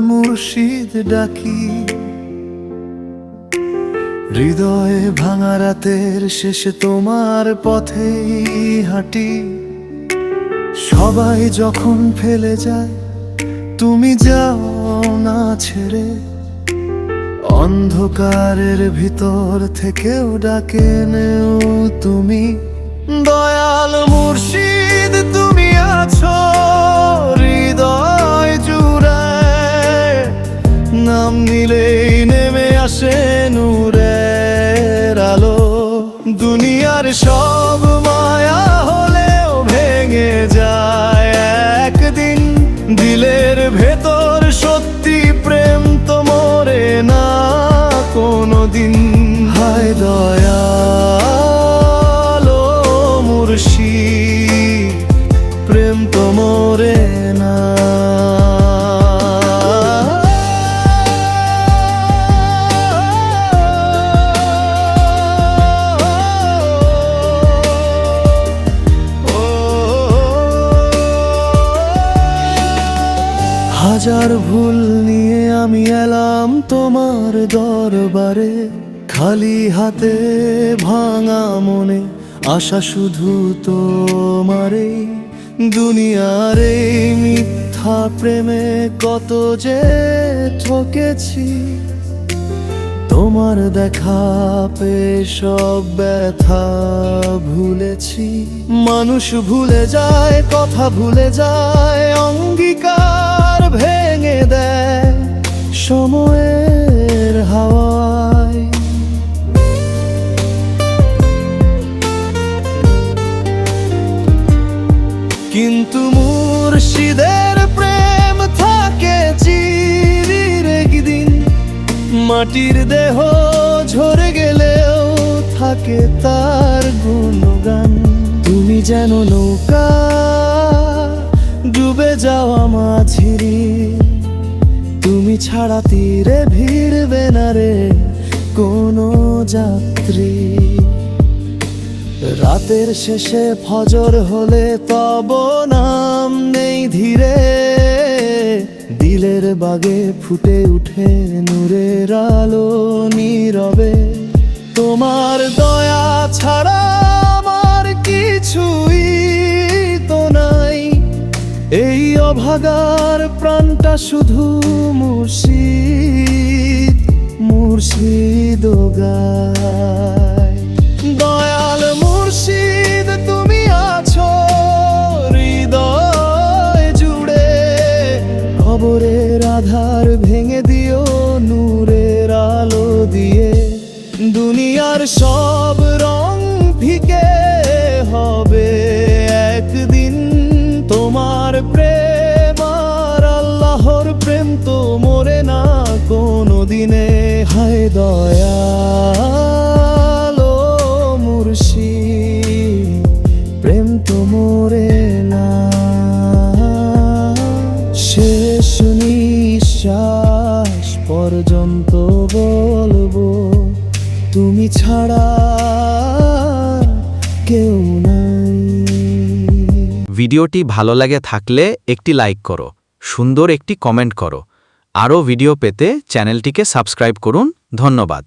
মুর্শিদ ডাকি। হৃদয়ে ভাঙা রাতের শেষে তোমার পথেই হাঁটি। সবাই যখন ফেলে যায়, তুমি যাও না ছেড়ে। অন্ধকারের ভিতর থেকেও ডাকে নেও তুমি। দয়াল মুর্শিদ, তুমি আছো। নিলেই নেমে আসে নূরের আলো। দুনিয়ার সব মায়া হলেও ভেঙে যায়। একদিন দিলের ভেতর সত্যি প্রেম তো মরে না কোনো দিন হায় হাজার ভুল নিয়ে আমি এলাম তোমার দরবারে। খালি হাতে ভাঙা মনে আশা শুধু তোমারে দুনিয়ার এই মিথ্যা প্রেমে কত যে ঠকেছি। তোমার দেখা পে সব ব্যথা ভুলেছি। মানুষ ভুলে যায়, কথা ভুলে যায়, অঙ্গীকার সময়ের হাওয়ায়। কিন্তু মুর্শিদের প্রেম থাকে চির একদিন। মাটির দেহ ঝরে গেলেও থাকে তার গুণগান। তুমি যেন নৌকা ডুবে যাওয়া মাঝিরি তুমি ছাড়া তীরে ভিড়বে না রে কোনো যাত্রী। রাতের শেষে ফজর হলে তব নাম নেই ধীরে। দিলের বাগে ফুটে উঠে নূরের আলো নীরবে। তোমার দয়া ছাড়া এই অভাগার প্রাণটা শুধু মুর্শিদ মুর্শিদ দয়াল মুর্শিদ, তুমি আছো হৃদয় জুড়ে। খবরের আধার ভেঙে দিও, নূরের আলো দিয়ে। দুনিয়ার সব রং ফিকে দিনে হায় দয়ালো মুর্শি প্রেম তো মরে না। শেষ নিঃশ্বাস পর্যন্ত বলব, তুমি ছাড়া কেউ নাই। ভিডিওটি ভালো লাগে থাকলে একটি লাইক করো, সুন্দর একটি কমেন্ট করো। আরও ভিডিও পেতে চ্যানেলটিকে সাবস্ক্রাইব করুন। ধন্যবাদ।